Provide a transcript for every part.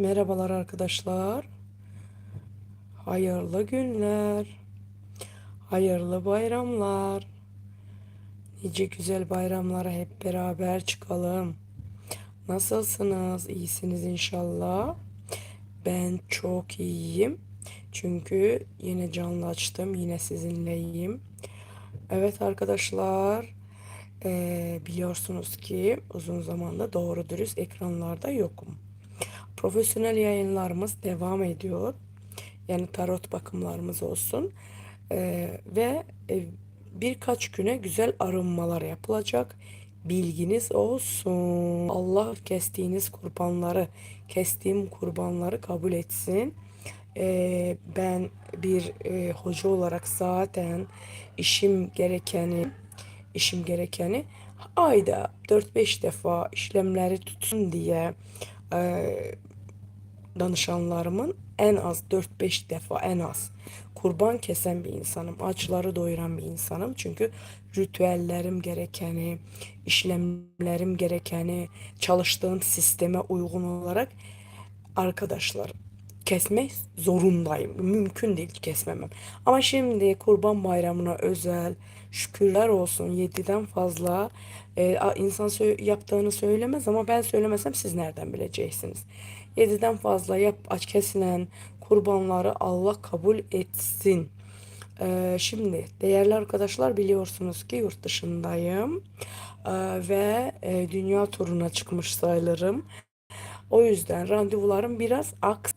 Merhabalar arkadaşlar. Hayırlı günler. Hayırlı bayramlar. Nice güzel bayramlara hep beraber çıkalım. Nasılsınız? İyisiniz inşallah. Ben çok iyiyim. Çünkü yine canlı açtım. Yine sizinleyim. Evet arkadaşlar. eee, biliyorsunuz ki uzun zamanda doğru dürüst ekranlarda yokum. Profesyonel yayınlarımız devam ediyor. Yani tarot bakımlarımız olsun. Ee, ve e, birkaç güne güzel arınmalar yapılacak. Bilginiz olsun. Allah kestiğiniz kurbanları, kestiğim kurbanları kabul etsin. Ee, ben bir e, hoca olarak zaten işim gerekeni, işim gerekeni ayda 4-5 defa işlemleri tutsun diye e, danışanlarımın en az 4-5 defa en az kurban kesen bir insanım. Açları doyuran bir insanım. Çünkü ritüellerim gerekeni, işlemlerim gerekeni, çalıştığım sisteme uygun olarak arkadaşlar kesmek zorundayım. Mümkün değil kesmemem. Ama şimdi Kurban Bayramı'na özel şükürler olsun 7'den fazla e, insan sö- yaptığını söylemez ama ben söylemesem siz nereden bileceksiniz? 7'den fazla yap aç kesilen kurbanları Allah kabul etsin. Ee, şimdi değerli arkadaşlar biliyorsunuz ki yurt dışındayım Ee, ve e, dünya turuna çıkmış sayılırım. O yüzden randevularım biraz aks.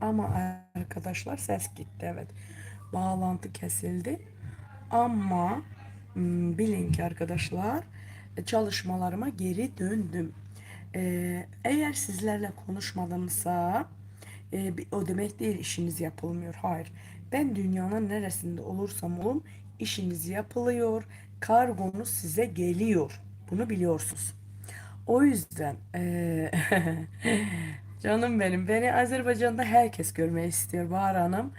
Ama arkadaşlar ses gitti evet. Bağlantı kesildi. Ama hmm, bilin ki arkadaşlar çalışmalarıma geri döndüm. Ee, eğer sizlerle konuşmadımsa e, o demek değil işiniz yapılmıyor. Hayır. Ben dünyanın neresinde olursam olun işiniz yapılıyor. Kargonuz size geliyor. Bunu biliyorsunuz. O yüzden eee, canım benim beni Azerbaycan'da herkes görmeyi istiyor Bahar Hanım.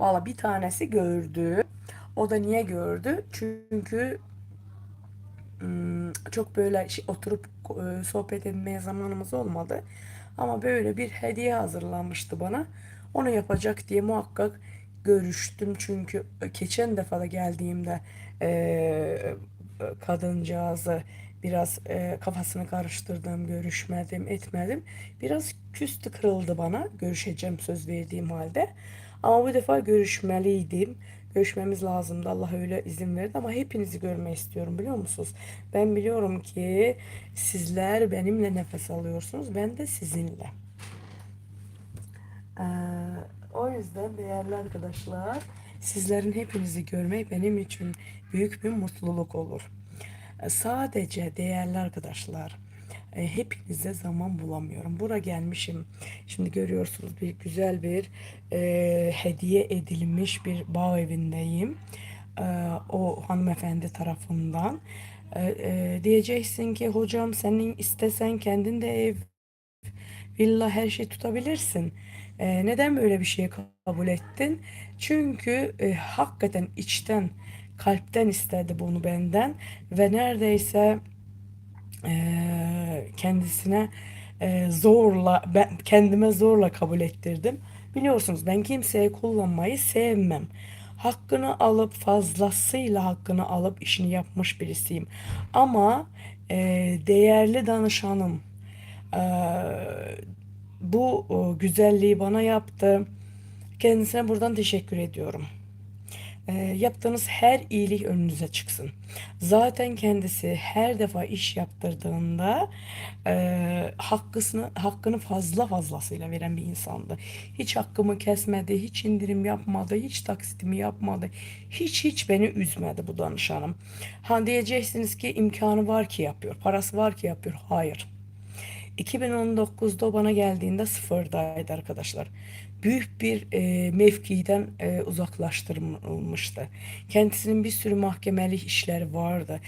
Valla bir tanesi gördü. O da niye gördü? Çünkü çok böyle oturup e, sohbet etmeye zamanımız olmadı. Ama böyle bir hediye hazırlanmıştı bana. Onu yapacak diye muhakkak görüştüm. Çünkü geçen defa da geldiğimde e, kadıncağızı biraz e, kafasını karıştırdım, görüşmedim, etmedim. Biraz küstü kırıldı bana görüşeceğim söz verdiğim halde. Ama bu defa görüşmeliydim. Görüşmemiz lazımdı. Allah öyle izin verdi ama hepinizi görmeyi istiyorum biliyor musunuz? Ben biliyorum ki sizler benimle nefes alıyorsunuz. Ben de sizinle. Ee, o yüzden değerli arkadaşlar sizlerin hepinizi görmek benim için büyük bir mutluluk olur. Ee, sadece değerli arkadaşlar e, hepinize zaman bulamıyorum. Bura gelmişim. Şimdi görüyorsunuz bir güzel bir e, hediye edilmiş bir bağ evindeyim. E, o hanımefendi tarafından. E, e, diyeceksin ki hocam senin istesen kendin de ev, villa her şey tutabilirsin. E, neden böyle bir şey kabul ettin? Çünkü e, hakikaten içten kalpten istedi bunu benden ve neredeyse eee, kendisine eee, zorla ben kendime zorla kabul ettirdim. Biliyorsunuz ben kimseye kullanmayı sevmem. Hakkını alıp fazlasıyla hakkını alıp işini yapmış birisiyim. Ama eee, değerli danışanım eee, bu o, güzelliği bana yaptı. Kendisine buradan teşekkür ediyorum. E, yaptığınız her iyilik önünüze çıksın. Zaten kendisi her defa iş yaptırdığında e, hakkısını hakkını fazla fazlasıyla veren bir insandı. Hiç hakkımı kesmedi, hiç indirim yapmadı, hiç taksitimi yapmadı. Hiç hiç beni üzmedi bu danışanım. Ha diyeceksiniz ki imkanı var ki yapıyor, parası var ki yapıyor. Hayır. 2019'da o bana geldiğinde sıfırdaydı arkadaşlar. Büyük bir e, mevkiden e, uzaklaştırılmıştı. Kendisinin bir sürü mahkemeli işleri vardı.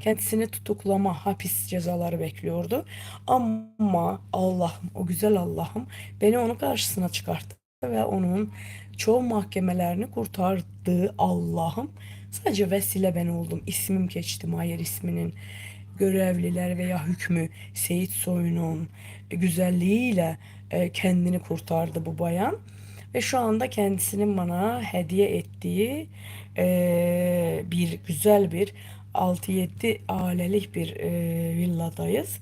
Kendisini tutuklama, hapis cezaları bekliyordu. Ama Allah'ım, o güzel Allah'ım beni onun karşısına çıkarttı ve onun çoğu mahkemelerini kurtardığı Allah'ım sadece vesile ben oldum. İsmim geçti Mayer isminin. Görevliler veya hükmü Seyit Soylu'nun güzelliğiyle e, kendini kurtardı bu bayan. Ve şu anda kendisinin bana hediye ettiği e, bir güzel bir 6-7 ailelik bir e, villadayız.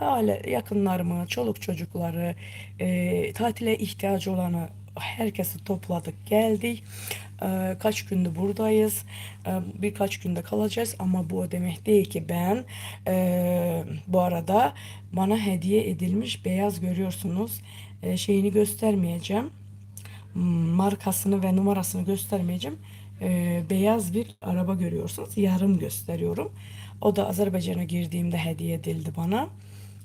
Aile yakınlarımı, çoluk çocukları, e, tatile ihtiyacı olanı herkesi topladık, geldik. E, kaç gündür buradayız. E, birkaç günde kalacağız ama bu demek değil ki ben e, bu arada bana hediye edilmiş beyaz görüyorsunuz. Şeyini göstermeyeceğim markasını ve numarasını göstermeyeceğim. Ee, beyaz bir araba görüyorsunuz. Yarım gösteriyorum. O da Azerbaycan'a girdiğimde hediye edildi bana.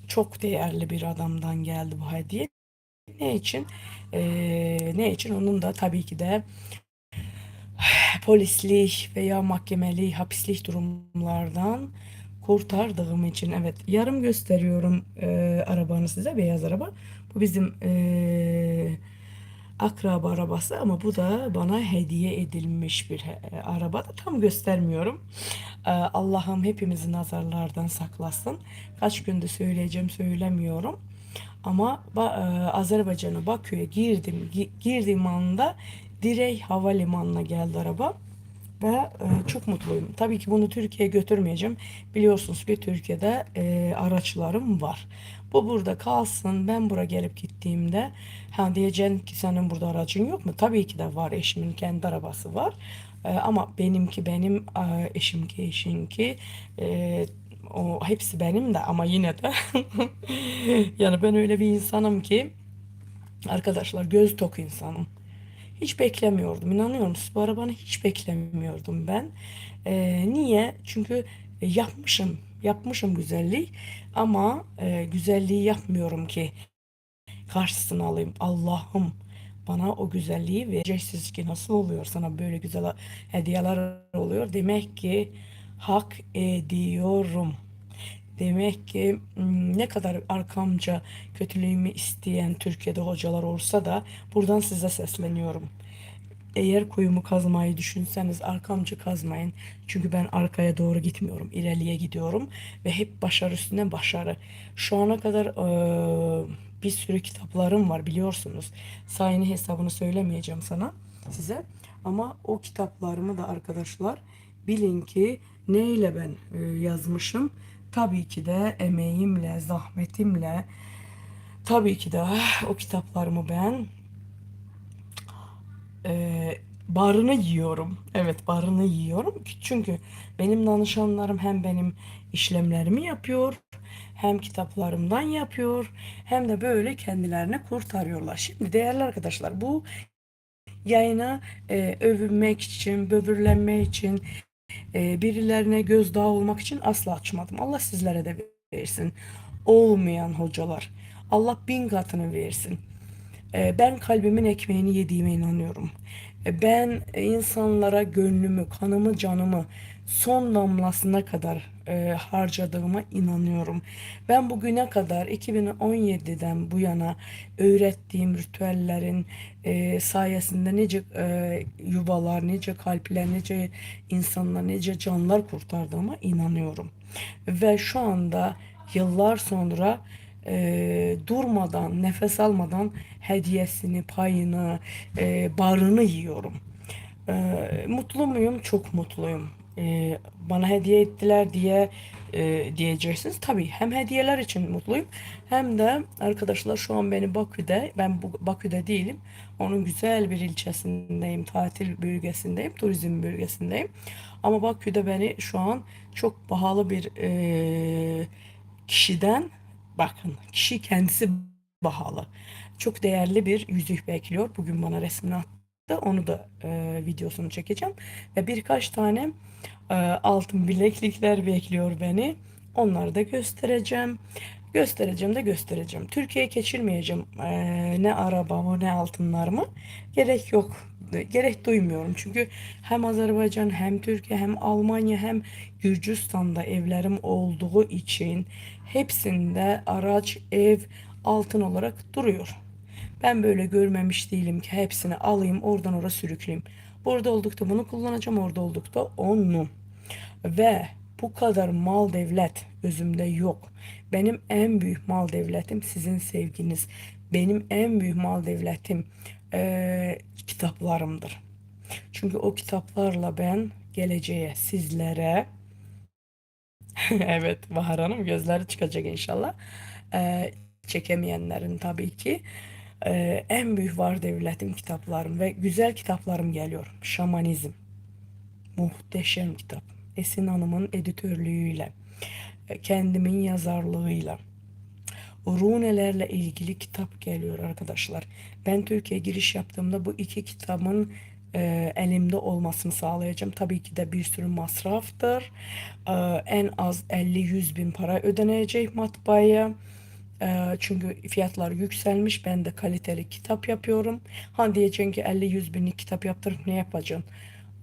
Çok değerli bir adamdan geldi bu hediye. Ne için? Ee, ne için? Onun da tabii ki de polislik veya mahkemelik, hapislik durumlardan kurtardığım için evet yarım gösteriyorum e, arabanı size beyaz araba. Bu bizim e, akraba arabası ama bu da bana hediye edilmiş bir e, araba da tam göstermiyorum. E, Allah'ım hepimizi nazarlardan saklasın. Kaç gündür söyleyeceğim söylemiyorum. Ama e, Azerbaycan'a Bakü'ye girdim. Girdiğim anda direkt havalimanına geldi araba ve e, çok mutluyum. Tabii ki bunu Türkiye'ye götürmeyeceğim. Biliyorsunuz ki Türkiye'de e, araçlarım var. Bu burada kalsın. Ben buraya gelip gittiğimde ha diyeceksin ki senin burada aracın yok mu? Tabii ki de var. Eşimin kendi arabası var. E, ama benimki benim, e, eşimki eşinki e, o hepsi benim de ama yine de yani ben öyle bir insanım ki arkadaşlar göz tok insanım. Hiç beklemiyordum. İnanıyor musunuz? Bu arabanı hiç beklemiyordum ben. Ee, niye? Çünkü e, yapmışım. Yapmışım güzellik. Ama e, güzelliği yapmıyorum ki karşısına alayım. Allah'ım bana o güzelliği vereceksiniz ki nasıl oluyor sana böyle güzel hediyeler oluyor. Demek ki hak ediyorum. Demek ki hmm, ne kadar arkamca kötülüğümü isteyen Türkiye'de hocalar olsa da buradan size sesleniyorum. Eğer kuyumu kazmayı düşünseniz arkamca kazmayın. Çünkü ben arkaya doğru gitmiyorum. ileriye gidiyorum. Ve hep başarı üstüne başarı. Şu ana kadar e, bir sürü kitaplarım var biliyorsunuz. Sayını hesabını söylemeyeceğim sana size. Ama o kitaplarımı da arkadaşlar bilin ki neyle ben e, yazmışım Tabii ki de emeğimle, zahmetimle tabii ki de o kitaplarımı ben e, barını yiyorum. Evet barını yiyorum. Çünkü benim danışanlarım hem benim işlemlerimi yapıyor hem kitaplarımdan yapıyor hem de böyle kendilerini kurtarıyorlar. Şimdi değerli arkadaşlar bu yayına e, övünmek için, böbürlenme için, e, birilerine gözdağı olmak için asla açmadım. Allah sizlere de versin. Olmayan hocalar. Allah bin katını versin. E, ben kalbimin ekmeğini yediğime inanıyorum. E, ben insanlara gönlümü, kanımı, canımı son damlasına kadar e, harcadığıma inanıyorum. Ben bugüne kadar 2017'den bu yana öğrettiğim ritüellerin e, sayesinde nice e, yuvalar, nice kalpler, nice insanlar, nice canlar kurtardığıma inanıyorum. Ve şu anda yıllar sonra e, durmadan, nefes almadan hediyesini, payını, e, barını yiyorum. E, mutlu muyum? Çok mutluyum e, bana hediye ettiler diye e, diyeceksiniz. Tabii hem hediyeler için mutluyum hem de arkadaşlar şu an beni Bakü'de ben bu Bakü'de değilim. Onun güzel bir ilçesindeyim, tatil bölgesindeyim, turizm bölgesindeyim. Ama Bakü'de beni şu an çok pahalı bir e, kişiden bakın kişi kendisi pahalı. Çok değerli bir yüzük bekliyor. Bugün bana resmini attı. Onu da e, videosunu çekeceğim. Ve birkaç tane e, altın bileklikler bekliyor beni. Onları da göstereceğim. Göstereceğim de göstereceğim. Türkiye'ye geçirmeyeceğim e, ne arabamı ne altınlarımı. Gerek yok. Gerek duymuyorum. Çünkü hem Azerbaycan hem Türkiye hem Almanya hem Gürcistan'da evlerim olduğu için hepsinde araç, ev, altın olarak duruyor. Ben böyle görmemiş değilim ki hepsini alayım oradan oraya sürükleyeyim. Burada oldukta bunu kullanacağım orada oldukta onu. Ve Bu kadar mal devlet özümde yok. Benim en büyük mal devletim sizin sevginiz. Benim en büyük mal devletim eee, kitaplarımdır. Çünkü o kitaplarla ben geleceğe sizlere evet Bahar Hanım gözleri çıkacak inşallah. Eee, çekemeyenlerin tabii ki eee, en büyük var devletim kitaplarım ve güzel kitaplarım geliyor. Şamanizm. Muhteşem kitap. Esin Hanım'ın editörlüğüyle, e, kendimin yazarlığıyla, runelerle ilgili kitap geliyor arkadaşlar. Ben Türkiye giriş yaptığımda bu iki kitabın e, elimde olmasını sağlayacağım. Tabii ki de bir sürü masraftır. E, en az 50-100 bin para ödenecek matbaaya. E, çünkü fiyatlar yükselmiş. Ben de kaliteli kitap yapıyorum. Ha diyeceksin ki 50-100 binlik kitap yaptırıp ne yapacaksın?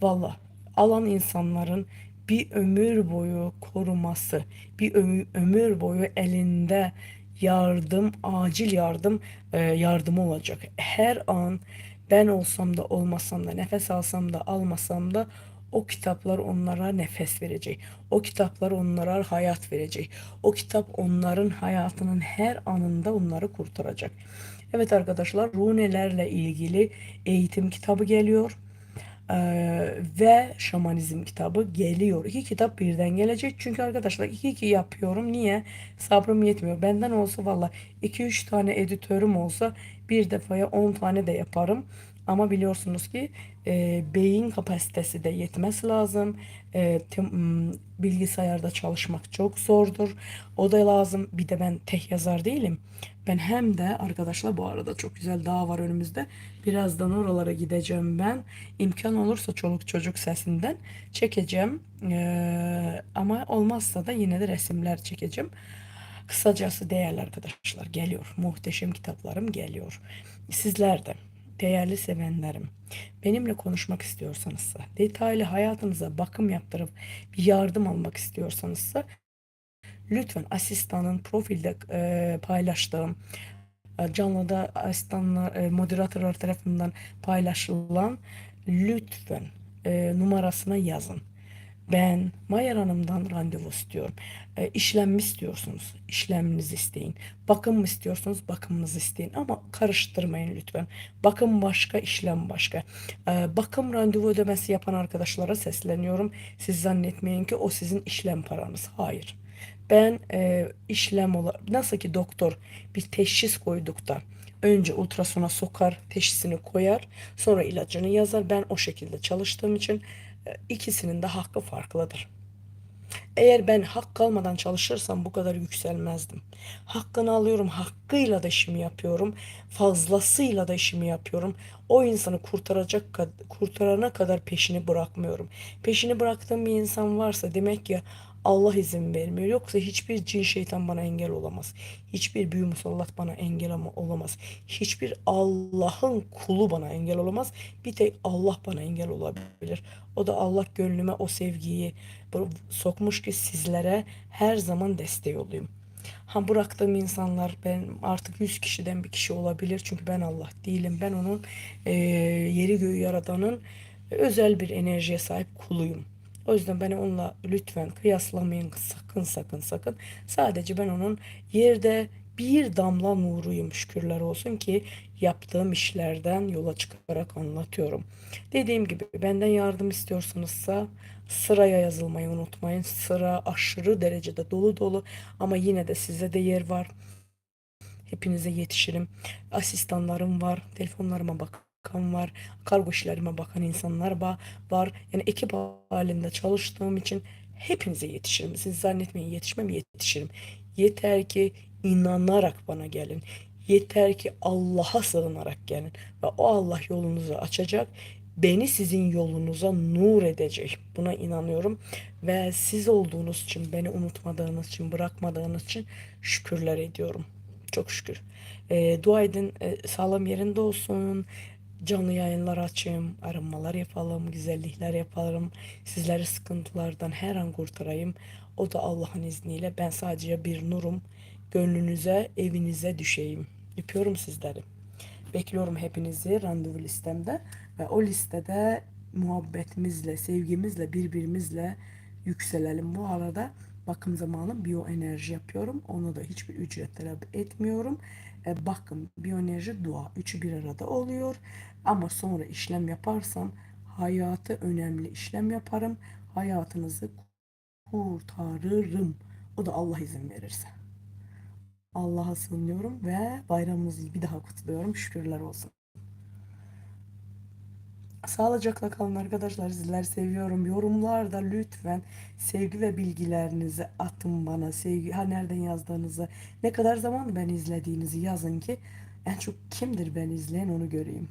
Valla alan insanların bir ömür boyu koruması, bir ömür, ömür boyu elinde yardım, acil yardım e, yardımı olacak. Her an ben olsam da olmasam da, nefes alsam da almasam da o kitaplar onlara nefes verecek. O kitaplar onlara hayat verecek. O kitap onların hayatının her anında onları kurtaracak. Evet arkadaşlar, runelerle ilgili eğitim kitabı geliyor. Ee, ve şamanizm kitabı geliyor. İki kitap birden gelecek. Çünkü arkadaşlar iki iki yapıyorum. Niye? Sabrım yetmiyor. Benden olsa valla iki üç tane editörüm olsa bir defaya 10 tane de yaparım. Ama biliyorsunuz ki e, beyin kapasitesi de yetmesi lazım. E, tüm, bilgisayarda çalışmak çok zordur. O da lazım. Bir de ben tek yazar değilim. Ben hem de arkadaşlar bu arada çok güzel dağ var önümüzde. Birazdan oralara gideceğim ben. İmkan olursa çoluk çocuk sesinden çekeceğim. E, ama olmazsa da yine de resimler çekeceğim. Kısacası değerli arkadaşlar geliyor. Muhteşem kitaplarım geliyor. Sizler de değerli sevenlerim benimle konuşmak istiyorsanızsa, detaylı hayatınıza bakım yaptırıp bir yardım almak istiyorsanızsa lütfen asistanın profilde e, paylaştığım e, canlıda asistanlar, e, moderatörler tarafından paylaşılan lütfen e, numarasına yazın. Ben Mayer Hanım'dan randevu istiyorum. E, işlem mi istiyorsunuz? İşleminizi isteyin. Bakım mı istiyorsunuz? Bakımınızı isteyin. Ama karıştırmayın lütfen. Bakım başka, işlem başka. E, bakım randevu ödemesi yapan arkadaşlara sesleniyorum. Siz zannetmeyin ki o sizin işlem paranız. Hayır. Ben e, işlem olarak nasıl ki doktor bir teşhis koyduk da önce ultrasona sokar, teşhisini koyar, sonra ilacını yazar. Ben o şekilde çalıştığım için ikisinin de hakkı farklıdır. Eğer ben hak kalmadan çalışırsam bu kadar yükselmezdim. Hakkını alıyorum, hakkıyla da işimi yapıyorum. Fazlasıyla da işimi yapıyorum. O insanı kurtaracak kurtarana kadar peşini bırakmıyorum. Peşini bıraktığım bir insan varsa demek ki Allah izin vermiyor. Yoksa hiçbir cin şeytan bana engel olamaz. Hiçbir büyü musallat bana engel ama olamaz. Hiçbir Allah'ın kulu bana engel olamaz. Bir tek Allah bana engel olabilir. O da Allah gönlüme o sevgiyi sokmuş ki sizlere her zaman destek olayım. Ha bıraktığım insanlar ben artık 100 kişiden bir kişi olabilir. Çünkü ben Allah değilim. Ben onun e, yeri göğü yaradanın özel bir enerjiye sahip kuluyum. O yüzden beni onunla lütfen kıyaslamayın sakın sakın sakın. Sadece ben onun yerde bir damla nuruyum şükürler olsun ki yaptığım işlerden yola çıkarak anlatıyorum. Dediğim gibi benden yardım istiyorsanızsa sıraya yazılmayı unutmayın. Sıra aşırı derecede dolu dolu ama yine de size de yer var. Hepinize yetişirim. Asistanlarım var. Telefonlarıma bak bakan var, kargo işlerime bakan insanlar var. Yani ekip halinde çalıştığım için hepinize yetişirim. Siz zannetmeyin yetişmem yetişirim. Yeter ki inanarak bana gelin. Yeter ki Allah'a sığınarak gelin. Ve o Allah yolunuzu açacak. Beni sizin yolunuza nur edecek. Buna inanıyorum. Ve siz olduğunuz için, beni unutmadığınız için, bırakmadığınız için şükürler ediyorum. Çok şükür. E, dua edin, e, sağlam yerinde olsun canlı yayınlar açayım, arınmalar yapalım, güzellikler yapalım. Sizleri sıkıntılardan her an kurtarayım. O da Allah'ın izniyle ben sadece bir nurum. Gönlünüze, evinize düşeyim. Öpüyorum sizleri. Bekliyorum hepinizi randevu listemde ve o listede muhabbetimizle, sevgimizle, birbirimizle yükselelim. Bu arada bakım zamanı biyoenerji yapıyorum. Onu da hiçbir ücret talep etmiyorum. E, bakım, biyoenerji, dua. Üçü bir arada oluyor. Ama sonra işlem yaparsam hayatı önemli işlem yaparım. Hayatınızı kurtarırım. O da Allah izin verirse. Allah'a sığınıyorum ve bayramınızı bir daha kutluyorum. Şükürler olsun. Sağlıcakla kalın arkadaşlar. Sizler seviyorum. Yorumlarda lütfen sevgi ve bilgilerinizi atın bana. Sevgi, ha nereden yazdığınızı, ne kadar zaman ben izlediğinizi yazın ki en çok kimdir ben izleyen onu göreyim.